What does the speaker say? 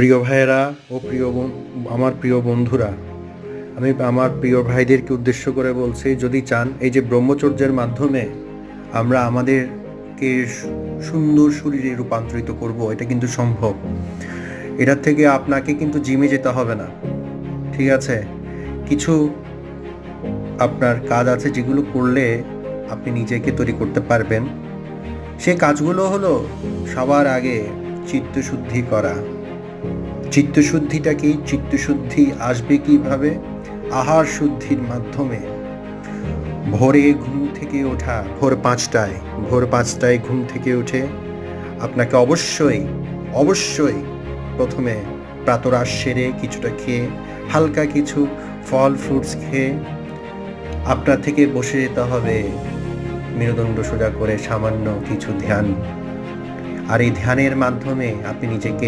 প্রিয় ভাইয়েরা ও প্রিয় আমার প্রিয় বন্ধুরা, আমি আমার প্রিয় ভাইদেরকে উদ্দেশ্য করে বলছি, যদি চান এই যে ব্রহ্মচর্যের মাধ্যমে আমরা আমাদেরকে সুন্দর শরীরে রূপান্তরিত করব, এটা কিন্তু সম্ভব। এটার থেকে আপনাকে কিন্তু জিমে যেতে হবে না, ঠিক আছে? কিছু আপনার কাজ আছে যেগুলো করলে আপনি নিজেকে তৈরি করতে পারবেন। সে কাজগুলো হলো সবার আগে চিত্তশুদ্ধি করা। চিত্তশুদ্ধিটা কি চিত্তশুদ্ধি আসবে কীভাবে? আহার শুদ্ধির মাধ্যমে। ভোরে ঘুম থেকে ওঠা, ভোর পাঁচটায় ভোর পাঁচটায় ঘুম থেকে উঠে আপনাকে অবশ্যই অবশ্যই প্রথমে প্রাতরাশ সেরে কিছুটা খেয়ে, হালকা কিছু ফল ফ্রুটস খেয়ে আপনার থেকে বসে যেতে হবে। মেরুদণ্ড সোজা করে সামান্য কিছু ধ্যান। আর এই ধ্যানের মাধ্যমে আপনি নিজেকে